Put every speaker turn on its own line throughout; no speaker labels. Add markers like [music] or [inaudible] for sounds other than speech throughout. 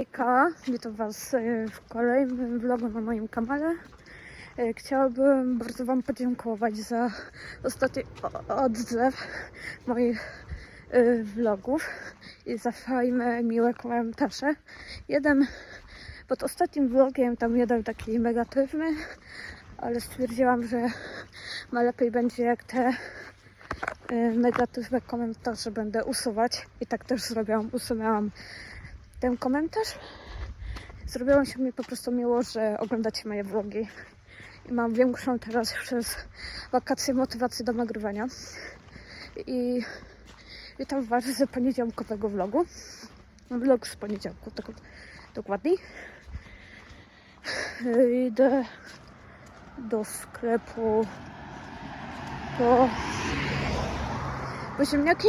Hejka, witam Was e, w kolejnym vlogu na moim kanale. E, Chciałabym bardzo Wam podziękować za ostatni odzew moich e, vlogów i za fajne, miłe komentarze. Jeden pod ostatnim vlogiem, tam jeden taki negatywny, ale stwierdziłam, że ma lepiej będzie jak te negatywne komentarze będę usuwać i tak też zrobiłam, usunęłam ten komentarz. Zrobiło się mi po prostu miło, że oglądacie moje vlogi. I mam większą teraz przez wakacje motywację do nagrywania. I witam Was z poniedziałkowego vlogu. Vlog z poniedziałku, tak dokładniej. Idę do sklepu po, po ziemniaki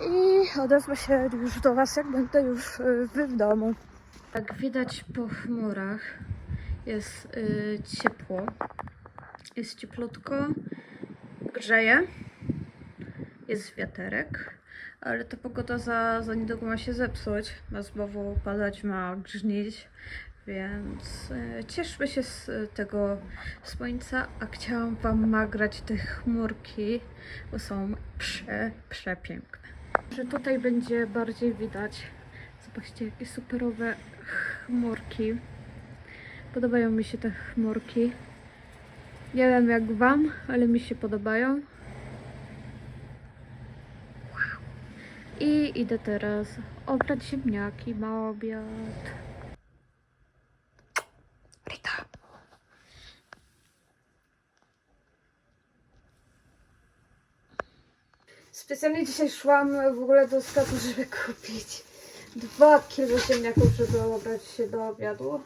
i odezwę się już do Was, jak będę już wy w domu. Jak widać po chmurach jest y, ciepło, jest cieplutko, grzeje, jest wiaterek, ale ta pogoda za, za niedługo ma się zepsuć, ma znowu padać, ma grznić, więc y, cieszmy się z y, tego słońca, a chciałam Wam nagrać te chmurki, bo są prze, przepiękne że tutaj będzie bardziej widać. Zobaczcie, jakie superowe chmurki. Podobają mi się te chmurki. Nie wiem jak Wam, ale mi się podobają. I idę teraz obrać ziemniaki na obiad. Specjalnie dzisiaj szłam w ogóle do sklepu, żeby kupić dwa kilo ziemniaków, żeby obrać się do obiadu.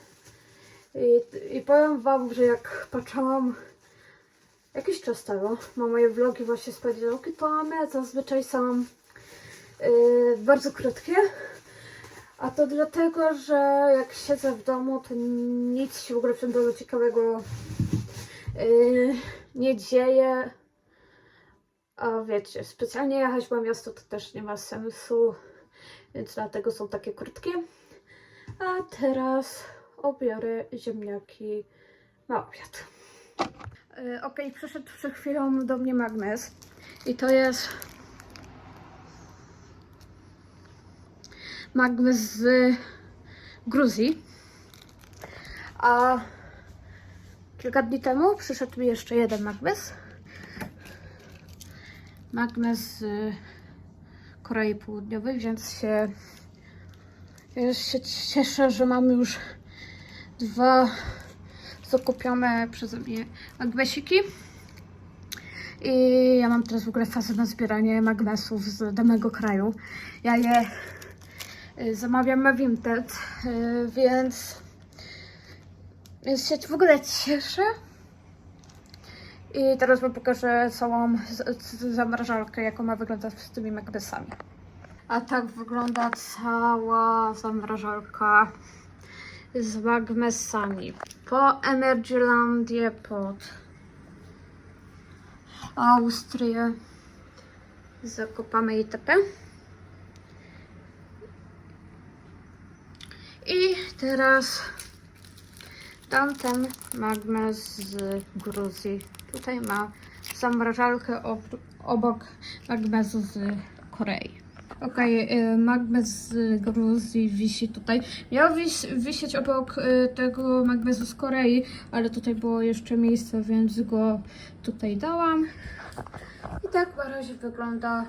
I, I powiem wam, że jak patrzyłam jakiś czas temu na moje vlogi właśnie z poniedziałki, to one zazwyczaj są yy, bardzo krótkie. A to dlatego, że jak siedzę w domu, to nic się w ogóle w tym domu ciekawego yy, nie dzieje. A wiecie, specjalnie jechać na miasto to też nie ma sensu, więc dlatego są takie krótkie. A teraz obiorę ziemniaki na obiad. Yy, ok, przyszedł przed chwilą do mnie magnes i to jest magnes z Gruzji. A kilka dni temu przyszedł mi jeszcze jeden magnes magnes z Korei Południowej, więc się, się cieszę, że mam już dwa zakupione przeze mnie magnesiki. I ja mam teraz w ogóle fazę na zbieranie magnesów z danego kraju. Ja je y, zamawiam na Vinted, y, więc, więc się w ogóle cieszę. I teraz wam pokażę całą z- z- zamrażarkę, jak ona wygląda z tymi magnesami. A tak wygląda cała zamrażarka z magnesami. Po Energylandię, pod Austrię, zakopamy itp. I teraz tamten magnes z Gruzji. Tutaj ma zamrażalkę ob- obok magnesu z Korei. Okej, y, magnes z Gruzji wisi tutaj. Miał wis wisieć obok y, tego magnesu z Korei, ale tutaj było jeszcze miejsce, więc go tutaj dałam. I tak na razie wygląda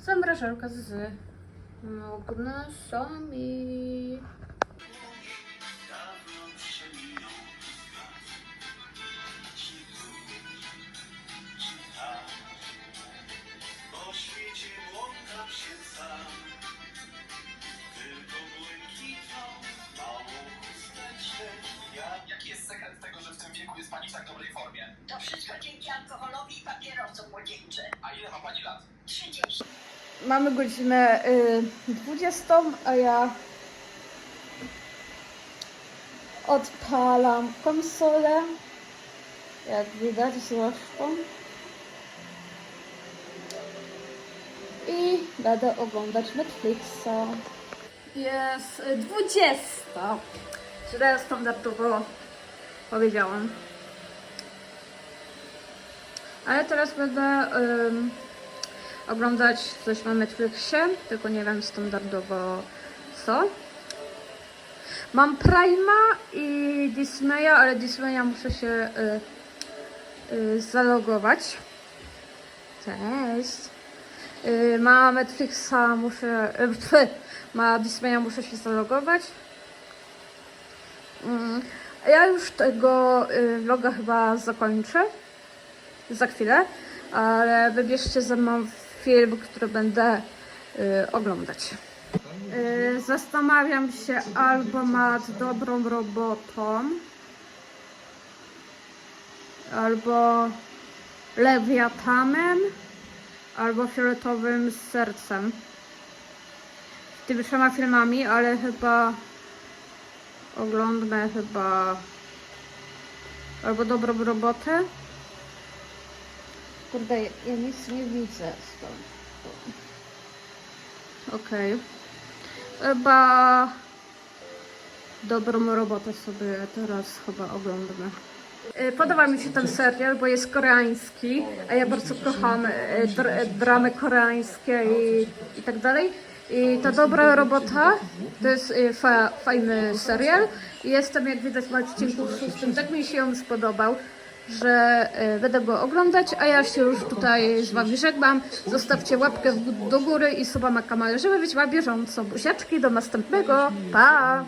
zamrażalka z magnesami.
Ile ma pani lat?
30.
Mamy godzinę y, 20, a ja odpalam konsolę. Jak widać zresztą. I będę oglądać Netflixa. Jest y, 20. Źle standardowo powiedziałam. Ale teraz będę oglądać coś na Netflixie, tylko nie wiem standardowo co. Mam Prima i Disneya, ale Disneya muszę się y, y, zalogować. Cześć. Y, Netflixa, muszę. Y, [laughs] ma Disneya, muszę się zalogować. Mm, ja już tego y, vloga chyba zakończę za chwilę, ale wybierzcie ze mną film, który będę y, oglądać. Y, zastanawiam się albo nad dobrą robotą, albo lewiatanem, albo fioletowym sercem. Tymi trzema filmami, ale chyba oglądnę chyba albo dobrą robotę. Kurde, ja nic nie widzę stąd. Okej. Chyba dobrą robotę sobie teraz chyba oglądamy. Y, Podoba mi się ten serial, bo jest koreański, a ja bardzo kocham y, dr- dramy koreańskie i, i tak dalej. I ta dobra robota to jest fa, fajny serial. Jestem, jak widać, w odcinku szóstym. Tak mi się on spodobał, że y, będę go oglądać, a ja się już tutaj z Wami żegnam. Zostawcie łapkę do góry i suba na kanale, żeby być na bieżąco. Buziaczki, do następnego. Pa!